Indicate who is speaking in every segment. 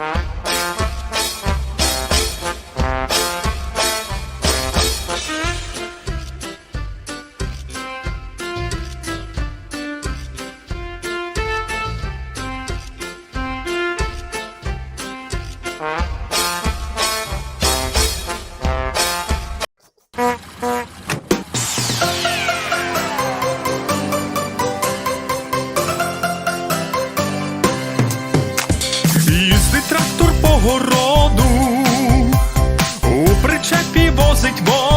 Speaker 1: Bye. свого роду, у причепі возить воду.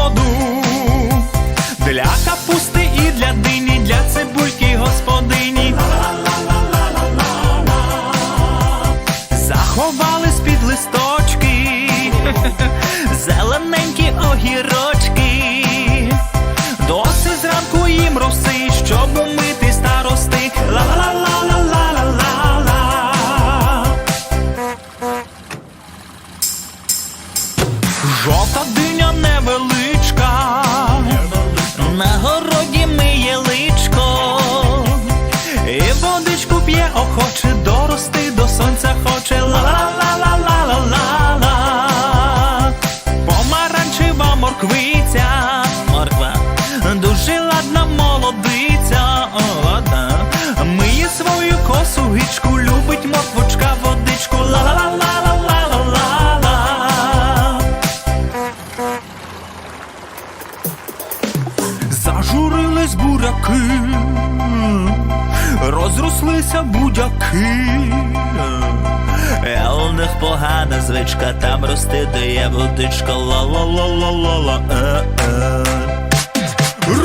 Speaker 1: Жовта диня невеличка, на городі миє личко, і водичку п'є охоче, буряки, розрослися будяки. Е, У них погана звичка, там рости, де є водичка, ла-ла-ла-ла-ла-ла. е-е.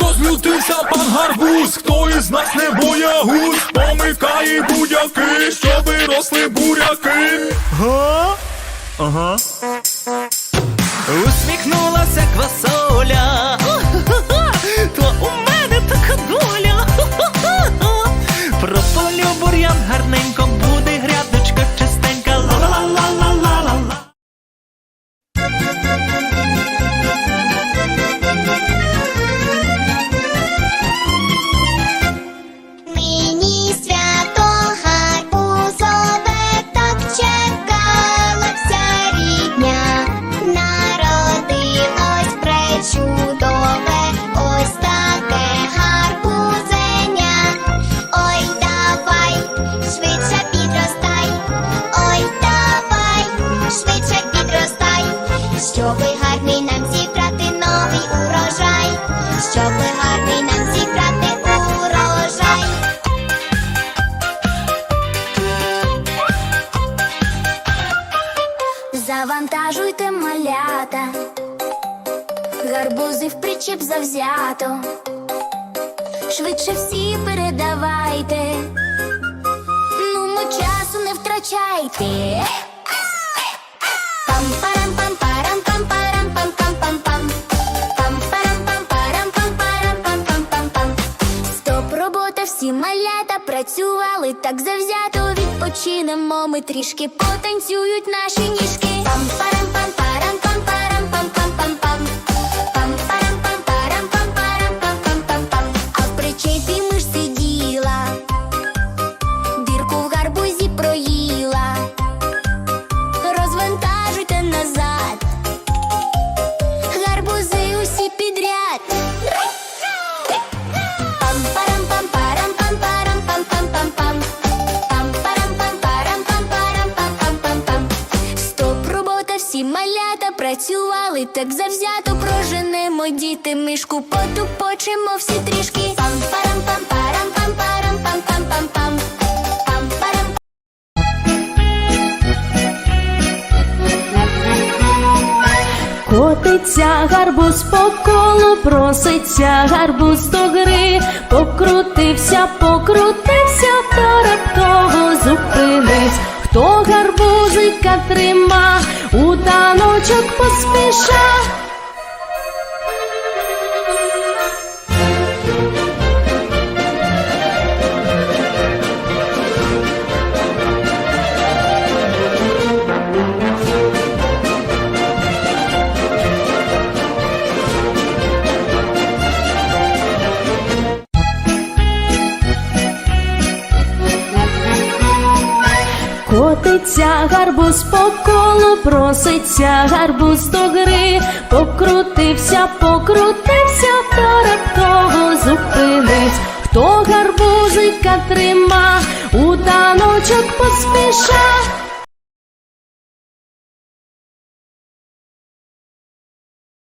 Speaker 1: Розлютився пан гарбуз, хто із нас не боягуз, помикає будяки, щоби росли буряки. Га? Ага. Усміхнулася квасоля.
Speaker 2: get you в причіп завзято. Швидше всі передавайте, ну ми часу не втрачайте. Всі малята працювали так завзято. Відпочинемо ми трішки, потанцюють наші ніжки. Пам-парам-пам-парам-пам-парам-пам-пам-пам. Працювали так завзято. Проженемо діти мишку, потупочемо всі трішки. Пам-парам-пам-парам-пам-парам-пам-пам-пам. Пам-парам.
Speaker 3: Котиться гарбуз по колу, проситься гарбуз до гри, покрутився, покрутився, та раптово зупинись. Хто гарбузика трима, у таночок поспіша. Котиться гарбуз по колу, проситься гарбуз до гри, покрутився, покрутився, та раптово зупинись. Хто гарбузика трима, у таночок поспіша.